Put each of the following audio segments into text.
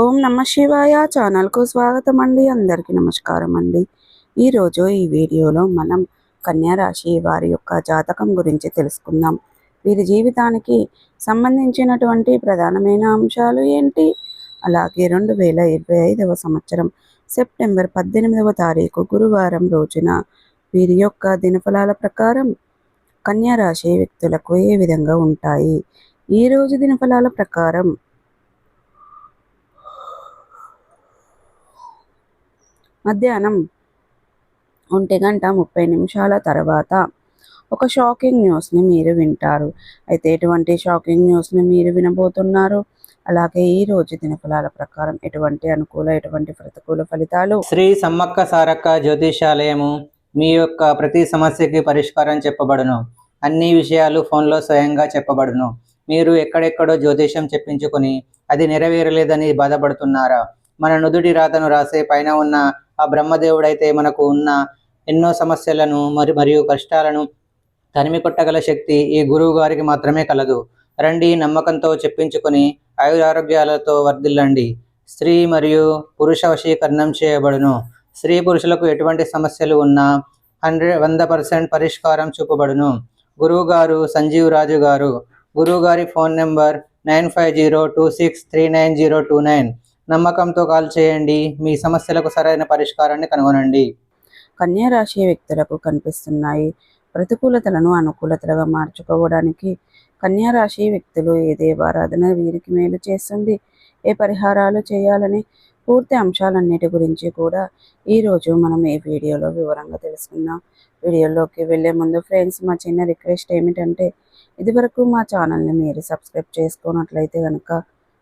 ఓం నమ శివాయ. ఛానల్కు స్వాగతం అండి అందరికీ నమస్కారం అండి ఈరోజు ఈ వీడియోలో మనం కన్యా రాశి వారి యొక్క జాతకం గురించి తెలుసుకుందాం. వీరి జీవితానికి సంబంధించినటువంటి ప్రధానమైన అంశాలు ఏంటి? అలాగే రెండు వేల ఇరవై ఐదవ సంవత్సరం సెప్టెంబర్ పద్దెనిమిదవ తారీఖు గురువారం రోజున వీరి యొక్క దినఫలాల ప్రకారం కన్యా రాశి వ్యక్తులకు ఏ విధంగా ఉంటాయి? ఈ రోజు దినఫలాల ప్రకారం మధ్యాహ్నం ఒంటి గంట ముప్పై నిమిషాల తర్వాత ఒక షాకింగ్ న్యూస్ని మీరు వింటారు. అయితే ఎటువంటి షాకింగ్ న్యూస్ని మీరు వినబోతున్నారు? అలాగే ఈ రోజు దినఫలాల ప్రకారం ఎటువంటి అనుకూల ఎటువంటి ప్రతికూల ఫలితాలు? శ్రీ సమ్మక్క సారక్క జ్యోతిషాలయము మీ యొక్క ప్రతి సమస్యకి పరిష్కారం చెప్పబడును. అన్ని విషయాలు ఫోన్లో స్వయంగా చెప్పబడును. మీరు ఎక్కడెక్కడో జ్యోతిషం చెప్పించుకొని అది నెరవేరలేదని బాధపడుతున్నారా? మన నుదుటి రాతను రాసే పైన ఉన్న ఆ బ్రహ్మదేవుడైతే మనకు ఉన్న ఎన్నో సమస్యలను మరి మరియు కష్టాలను తరిమి కొట్టగల శక్తి ఈ గురువు గారికి మాత్రమే కలదు. రండి నమ్మకంతో చెప్పించుకొని ఆయురారోగ్యాలతో వర్ధిల్లండి. స్త్రీ మరియు పురుష వశీకరణం చేయబడును. స్త్రీ పురుషులకు ఎటువంటి సమస్యలు ఉన్నా హండ్రెడ్ వంద పర్సెంట్ పరిష్కారం చూపబడును. గురువు గారు సంజీవ్ రాజు గారు. గురువు గారి phone number nine five zero two six three nine zero two nine. నమ్మకంతో కాల్ చేయండి. మీ సమస్యలకు సరైన పరిష్కారాన్ని కనుగొనండి. కన్యా రాశి వ్యక్తులకు కనిపిస్తున్నాయి. ప్రతికూలతలను అనుకూలతలుగా మార్చుకోవడానికి కన్యా రాశి వ్యక్తులు ఏ దేవారాధన వీరికి మేలు చేస్తుంది? ఏ పరిహారాలు చేయాలని పూర్తి అంశాలన్నిటి గురించి కూడా ఈరోజు మనం ఈ వీడియోలో వివరంగా తెలుసుకుందాం. వీడియోలోకి వెళ్ళే ముందు ఫ్రెండ్స్ మా చిన్న రిక్వెస్ట్ ఏమిటంటే ఇదివరకు మా ఛానల్ని మీరు సబ్స్క్రైబ్ చేసుకున్నట్లయితే కనుక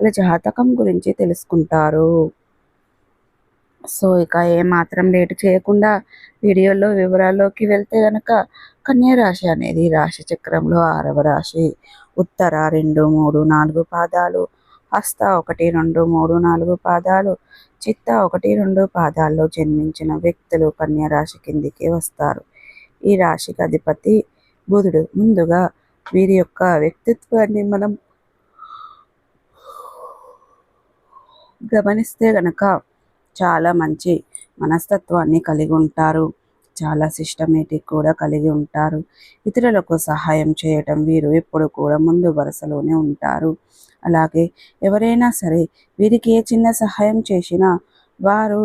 వాళ్ళ జాతకం గురించి తెలుసుకుంటారు. సో ఇక ఏమాత్రం లేటు చేయకుండా వీడియోలో వివరాల్లోకి వెళ్తే గనక కన్యా రాశి అనేది రాశి చక్రంలో ఆరవ రాశి. ఉత్తర రెండు మూడు నాలుగు పాదాలు హస్త ఒకటి రెండు మూడు నాలుగు పాదాలు చిత్త ఒకటి రెండు పాదాల్లో జన్మించిన వ్యక్తులు కన్యా రాశి కిందికి వస్తారు. ఈ రాశికి అధిపతి బుధుడు. ముందుగా వీరి యొక్క వ్యక్తిత్వాన్ని మనం గమనిస్తే గనక చాలా మంచి మనస్తత్వాన్ని కలిగి ఉంటారు. చాలా సిస్టమేటిక్ కూడా కలిగి ఉంటారు. ఇతరులకు సహాయం చేయటం వీరు ఎప్పుడు కూడా ముందు వరుసలోనే ఉంటారు. అలాగే ఎవరైనా సరే వీరికి ఏ చిన్న సహాయం చేసినా వారు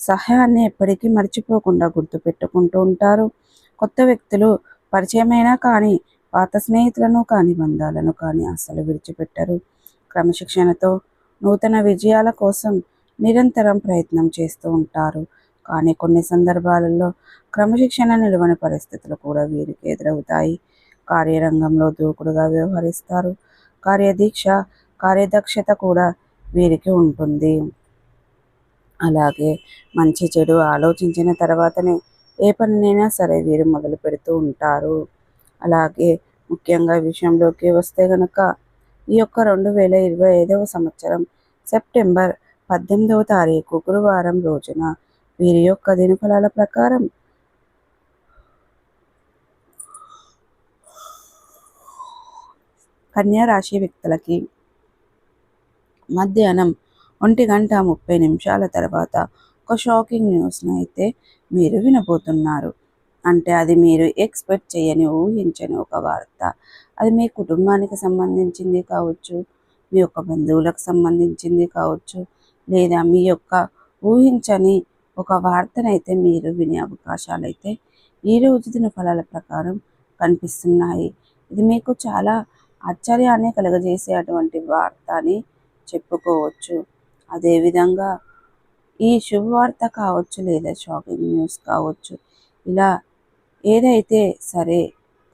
సహాయాన్ని ఎప్పటికీ మర్చిపోకుండా గుర్తుపెట్టుకుంటూ ఉంటారు. కొత్త వ్యక్తులు పరిచయమైనా కానీ పాత స్నేహితులను కానీ బంధాలను కానీ అస్సలు విడిచిపెట్టరు. క్రమశిక్షణతో నూతన విజయాల కోసం నిరంతరం ప్రయత్నం చేస్తూ ఉంటారు. కానీ కొన్ని సందర్భాలలో క్రమశిక్షణ నిలువని పరిస్థితులు కూడా వీరికి ఎదురవుతాయి. కార్యరంగంలో దూకుడుగా వ్యవహరిస్తారు. కార్యదీక్ష కార్యదక్షత కూడా వీరికి ఉంటుంది. అలాగే మంచి చెడు ఆలోచించిన తర్వాతనే ఏ పనినైనా సరే వీరు మొదలు పెడుతూ ఉంటారు. అలాగే ముఖ్యంగా విషయంలోకి వస్తే గనక ఈ యొక్క రెండు వేల ఇరవై ఐదవ సంవత్సరం సెప్టెంబర్ పద్దెనిమిదవ తారీఖు గురువారం రోజున వీరి యొక్క దినఫలాల ప్రకారం కన్యా రాశి వ్యక్తులకి మధ్యాహ్నం ఒంటి గంట ముప్పై నిమిషాల తర్వాత ఒక షాకింగ్ న్యూస్ని అయితే మీరు వినబోతున్నారు. అంటే అది మీరు ఎక్స్పెక్ట్ చేయని ఊహించని ఒక వార్త. అది మీ కుటుంబానికి సంబంధించింది కావచ్చు మీ యొక్క బంధువులకు సంబంధించింది కావచ్చు లేదా మీ యొక్క ఊహించని ఒక వార్తనైతే మీరు వినే అవకాశాలు అయితే ఈరోజు దిన ఫలాల ప్రకారం కనిపిస్తున్నాయి. ఇది మీకు చాలా ఆశ్చర్యాన్ని కలుగజేసే అటువంటి వార్త అని చెప్పుకోవచ్చు. అదేవిధంగా ఈ శుభవార్త కావచ్చు లేదా షాకింగ్ న్యూస్ కావచ్చు ఇలా ఏదైతే సరే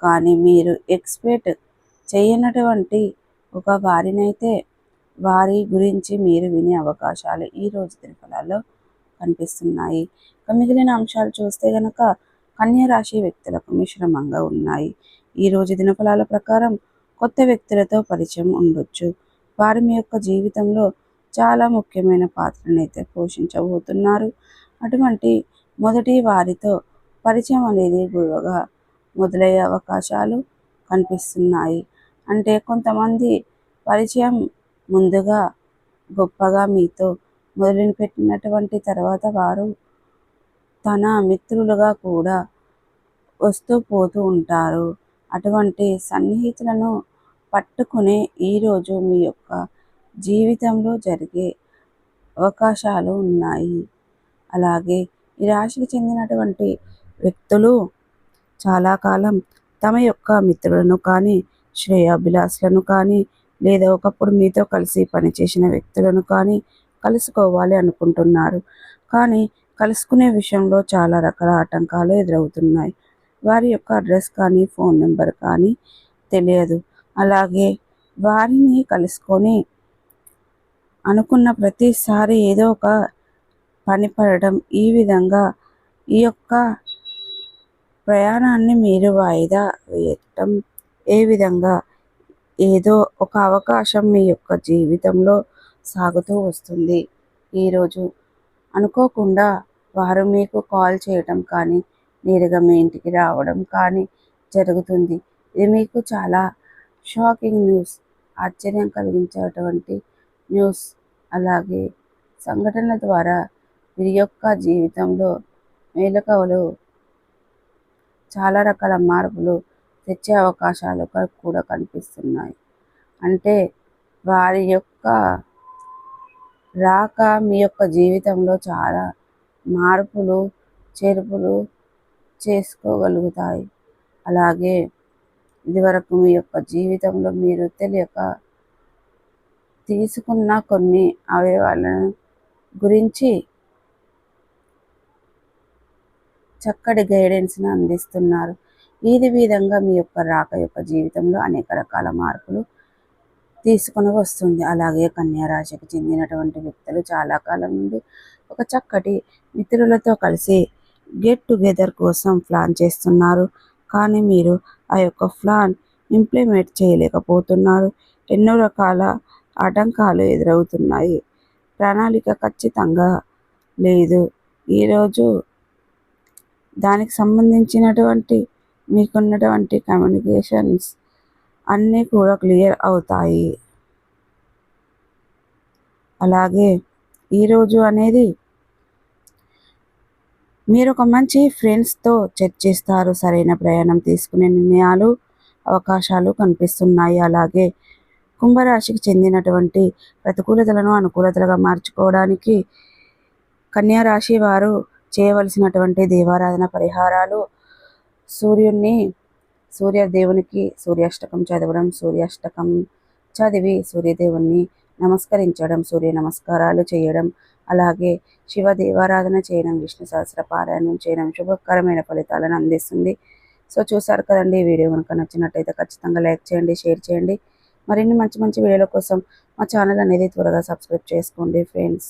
కానీ మీరు ఎక్స్పెక్ట్ చేయనటువంటి ఒక వారినైతే వారి గురించి మీరు వినే అవకాశాలు ఈ రోజు దినఫలాల్లో కనిపిస్తున్నాయి. మిగిలిన అంశాలు చూస్తే గనక కన్యరాశి వ్యక్తులకు మిశ్రమంగా ఉన్నాయి. ఈ రోజు దినఫలాల ప్రకారం కొత్త వ్యక్తులతో పరిచయం ఉండొచ్చు. వారి మీ యొక్క జీవితంలో చాలా ముఖ్యమైన పాత్రనైతే పోషించబోతున్నారు. అటువంటి మొదటి వారితో పరిచయం అనేది గురువుగా మొదలయ్యే అవకాశాలు కనిపిస్తున్నాయి. అంటే కొంతమంది పరిచయం ముందుగా గొప్పగా మీతో మొదలు పెట్టినటువంటి తర్వాత వారు తన మిత్రులుగా కూడా వస్తూ పోతూ ఉంటారు. అటువంటి సన్నిహితులను పట్టుకునే ఈరోజు మీ యొక్క జీవితంలో జరిగే అవకాశాలు ఉన్నాయి. అలాగే ఈ రాశికి చెందినటువంటి వ్యక్తులు చాలా కాలం తమ యొక్క మిత్రులను కానీ శ్రేయాభిలాషులను కానీ లేదా ఒకప్పుడు మీతో కలిసి పనిచేసిన వ్యక్తులను కానీ కలుసుకోవాలి అనుకుంటున్నారు. కానీ కలుసుకునే విషయంలో చాలా రకాల ఆటంకాలు ఎదురవుతున్నాయి. వారి యొక్క అడ్రస్ కానీ ఫోన్ నెంబర్ కానీ తెలియదు. అలాగే వారిని కలుసుకొని అనుకున్న ప్రతిసారి ఏదో ఒక పని పడడం ఈ విధంగా ఈ యొక్క ప్రయాణాన్ని మీరు వాయిదా వేయటం ఏ విధంగా? ఏదో ఒక అవకాశం మీ యొక్క జీవితంలో సాగుతూ వస్తుంది. ఈరోజు అనుకోకుండా వారు మీకు కాల్ చేయటం కానీ నేరుగా మీ ఇంటికి రావడం కానీ జరుగుతుంది. ఇది మీకు చాలా షాకింగ్ న్యూస్ ఆశ్చర్యం కలిగించేటువంటి న్యూస్. అలాగే సంఘటనల ద్వారా వీరి యొక్క జీవితంలో మేలకవలు చాలా రకాల మార్పులు తెచ్చే అవకాశాలు కూడా కనిపిస్తున్నాయి. అంటే వారి యొక్క రాక మీ యొక్క జీవితంలో చాలా మార్పులు చేర్పులు చేసుకోగలుగుతాయి. అలాగే ఇదివరకు మీ యొక్క జీవితంలో మీరు తెలియక తీసుకున్న కొన్ని అవయవాలను గురించి చక్కటి గైడెన్స్ని అందిస్తున్నారు. ఇది విధంగా మీ యొక్క రాక యొక్క జీవితంలో అనేక రకాల మార్పులు తీసుకొని వస్తుంది. అలాగే కన్యారాశికి చెందినటువంటి వ్యక్తులు చాలా కాలం నుండి ఒక చక్కటి మిత్రులతో కలిసి గెట్ టుగెదర్ కోసం ప్లాన్ చేస్తున్నారు. కానీ మీరు ఆ యొక్క ప్లాన్ ఇంప్లిమెంట్ చేయలేకపోతున్నారు. ఎన్నో రకాల ఆటంకాలు ఎదురవుతున్నాయి. ప్రణాళిక ఖచ్చితంగా లేదు. ఈరోజు దానికి సంబంధించినటువంటి మీకున్నటువంటి కమ్యూనికేషన్స్ అన్నీ కూడా క్లియర్ అవుతాయి. అలాగే ఈరోజు అనేది మీరు ఒక మంచి ఫ్రెండ్స్తో చర్చిస్తారు సరైన ప్రయాణం తీసుకునే నిర్ణయాలు అవకాశాలు కనిపిస్తున్నాయి. అలాగే కుంభరాశికి చెందినటువంటి ప్రతికూలతలను అనుకూలతలుగా మార్చుకోవడానికి కన్యా రాశి వారు చేయవలసినటువంటి దేవారాధన పరిహారాలు. సూర్యుణ్ణి సూర్యదేవునికి సూర్యాష్టకం చదవడం సూర్యాష్టకం చదివి సూర్యదేవుణ్ణి నమస్కరించడం సూర్య నమస్కారాలు చేయడం. అలాగే శివ దేవారాధన చేయడం విష్ణు సహస్ర పారాయణం చేయడం శుభకరమైన ఫలితాలను అందిస్తుంది. సో చూసారు కదండి ఈ వీడియో కనుక నచ్చినట్టయితే ఖచ్చితంగా లైక్ చేయండి షేర్ చేయండి. మరిన్ని మంచి మంచి వీడియోల కోసం మా ఛానల్ అనేది త్వరగా సబ్స్క్రైబ్ చేసుకోండి ఫ్రెండ్స్.